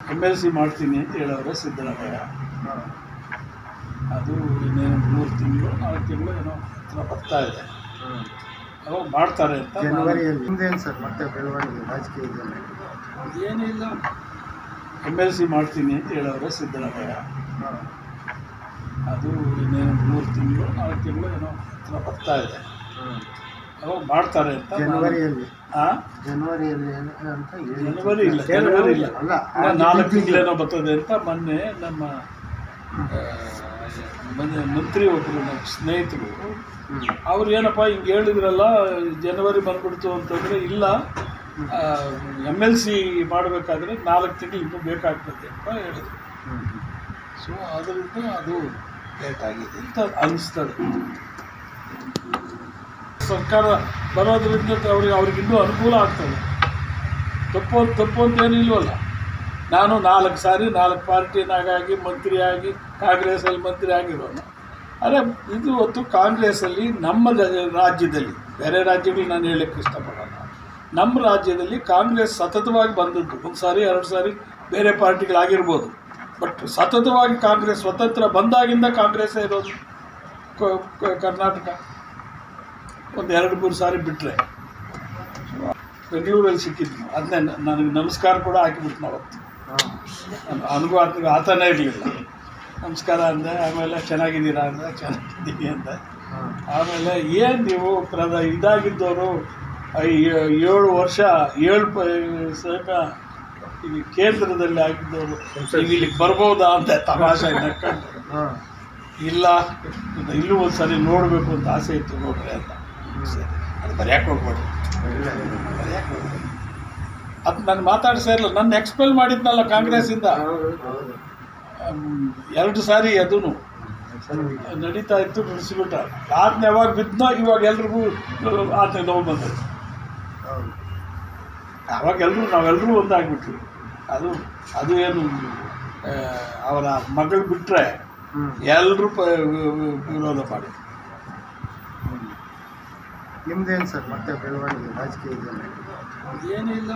M L C ಮಾಡ್ತೀನಿ ಅಂತ ಹೇಳೋರು ಸಿದ್ದರಾಮಯ್ಯ. ಅದು ಇನ್ನೇನು ಮೂರು ತಿಂಗಳು ನಾಲ್ಕು ತಿಂಗಳು ಏನೋ ಹತ್ರ ಬರ್ತಾ ಇದೆ. ಅವಾಗ ಮಾಡ್ತಾರೆ ಅಂತ ಜನವರಿಯಲ್ಲಿ ಸರ್ ಮತ್ತೆ ಬೆಳವಣಿಗೆ ರಾಜಕೀಯದಲ್ಲಿ ಏನಿಲ್ಲ ಎಂ ಎಲ್ ಸಿ ಮಾಡ್ತೀನಿ ಅಂತ ಹೇಳೋರು ಸಿದ್ದರಾಮಯ್ಯ. ಅದು ಇನ್ನೇನು ಮೂರು ತಿಂಗಳು ನಾಲ್ಕು ತಿಂಗಳು ಏನೋ ಹತ್ರ ಬರ್ತಾ ಇದೆ. ಮಾಡ್ತಾರೆ ಅಂತ ಜನವರಿಯಲ್ಲಿ? ಜನವರಿಯಲ್ಲಿ ಅಂತ ಜನವರಿ ಇಲ್ಲ ಜನವರಿ ಇಲ್ಲ. ಅಲ್ಲ ನಾಲ್ಕು ತಿಂಗಳೇನೋ ಬರ್ತದೆ ಅಂತ ಮೊನ್ನೆ ನಮ್ಮ ಮನೆ ಮಂತ್ರಿ ಒಬ್ಬರು ನಮ್ಮ ಸ್ನೇಹಿತರು. ಅವ್ರು ಏನಪ್ಪ ಹಿಂಗೆ ಹೇಳಿದ್ರಲ್ಲ ಜನವರಿ ಬಂದ್ಬಿಡ್ತು ಅಂತಂದರೆ ಇಲ್ಲ ಎಂ ಎಲ್ ಸಿ ಮಾಡಬೇಕಾದ್ರೆ ನಾಲ್ಕು ತಿಂಗಳು ಇನ್ನೂ ಬೇಕಾಗ್ತದೆ ಅಂತ ಹೇಳಿದ್ರು. ಸೊ ಅದರಿಂದ ಅದು ಲೇಟ್ ಆಗಿದೆ ಅಂತ ಅನಿಸ್ತದೆ. ಸರ್ಕಾರ ಬರೋದ್ರಿಂದ ಅವ್ರಿಗೆ ಅವ್ರಿಗೆ ಇನ್ನೂ ಅನುಕೂಲ ಆಗ್ತದೆ. ತಪ್ಪು ತಪ್ಪು ಅಂತ ಏನಿಲ್ವಲ್ಲ ನಾನು ನಾಲ್ಕು ಸಾರಿ ನಾಲ್ಕು ಪಾರ್ಟಿನಾಗಾಗಿ ಮಂತ್ರಿಯಾಗಿ ಕಾಂಗ್ರೆಸ್ಸಲ್ಲಿ ಮಂತ್ರಿ ಆಗಿರೋನು ಆದರೆ ಇದು ಹೊತ್ತು ಕಾಂಗ್ರೆಸ್ಸಲ್ಲಿ ನಮ್ಮ ರಾಜ್ಯದಲ್ಲಿ, ಬೇರೆ ರಾಜ್ಯಗಳು ನಾನು ಹೇಳಕ್ಕೆ ಇಷ್ಟಪಡೋಲ್ಲ. ನಮ್ಮ ರಾಜ್ಯದಲ್ಲಿ ಕಾಂಗ್ರೆಸ್ ಸತತವಾಗಿ ಬಂದದ್ದು, ಒಂದು ಸಾರಿ, ಎರಡು ಸಾರಿ ಬೇರೆ ಪಾರ್ಟಿಗಳಾಗಿರ್ಬೋದು. ಬಟ್ ಸತತವಾಗಿ ಕಾಂಗ್ರೆಸ್ ಸ್ವತಂತ್ರ ಬಂದಾಗಿಂದ ಕಾಂಗ್ರೆಸ್ಸೇ ಇರೋದು. ಕರ್ನಾಟಕ. ಒಂದು ಎರಡು ಮೂರು ಸಾರಿ ಬಿಟ್ಟರೆ ಬೆಂಗಳೂರಲ್ಲಿ ಸಿಕ್ಕಿದ್ನು ಅದನ್ನೇ ನನಗೆ ನಮಸ್ಕಾರ ಕೂಡ ಹಾಕಿಬಿಟ್ಟು ಅವತ್ತು ಅನುಭವ ನನಗೂ ಆತನಿಗೆ ಆತನೇ ಇರಲಿಲ್ಲ. ನಮಸ್ಕಾರ ಅಂದೆ ಆಮೇಲೆ ಚೆನ್ನಾಗಿದ್ದೀರಾ ಅಂದೆ ಚೆನ್ನಾಗಿದ್ದೀನಿ ಅಂದೆ. ಆಮೇಲೆ ಏನು ನೀವು ಪ್ರದ ಇದಾಗಿದ್ದವರು ಐ- ಏಳು ವರ್ಷ ಏಳು ಸಹಕ ಇಲ್ಲಿ ಈ ಕೇಂದ್ರದಲ್ಲಿ ಆಗಿದ್ದವರು ನೀವು ಇಲ್ಲಿಗೆ ಬರ್ಬೋದಾ ಅಂತ ತಮಾಷೆ ನಕ್ಕೊಂಡು. ಇಲ್ಲ ಇಲ್ಲೂ ಒಂದು ಸರಿ ನೋಡಬೇಕು ಅಂತ ಆಸೆ ಇತ್ತು ನೋಡ್ರಿ ಅಂತ. ಸರಿ. ಅದು ಬರ್ಯಾಕೆ ಹೋಗ್ಬೇಡಿ ಬರ್ಯಾಕೆ ಹೋಗ್ಬೇಡಿ ಅದು ನಾನು ಮಾತಾಡ್ಸೇ ಇಲ್ಲ ನನ್ನ ಎಕ್ಸ್ಪೆಲ್ ಮಾಡಿದ್ನಲ್ಲ ಕಾಂಗ್ರೆಸ್ಸಿಂದ ಎರಡು ಸಾರಿ ಅದೂ ನಡೀತಾ ಇತ್ತು ಬಿಡಿಸ್ಬಿಟ್ಟ ಆದ್ನ ಯಾವಾಗ ಬಿದ್ದನೋ ಇವಾಗ ಎಲ್ರಿಗೂ ಆತನ ನೋವು ಹೌದು ಆವಾಗ ಎಲ್ಲರೂ ನಾವೆಲ್ಲರೂ ಒಂದಾಗ್ಬಿಟ್ವಿ. ಅದು ಅದು ಏನು ಅವರ ಮಗಳು ಬಿಟ್ಟರೆ ಎಲ್ಲರೂ ಪ ವಿರೋಧ ಮಾಡಿ ನಿಮ್ದೇನು ಸರ್ ಮತ್ತೆ ಬೆಳವಣಿಗೆ ರಾಜಕೀಯದಲ್ಲಿ ಏನಿಲ್ಲ.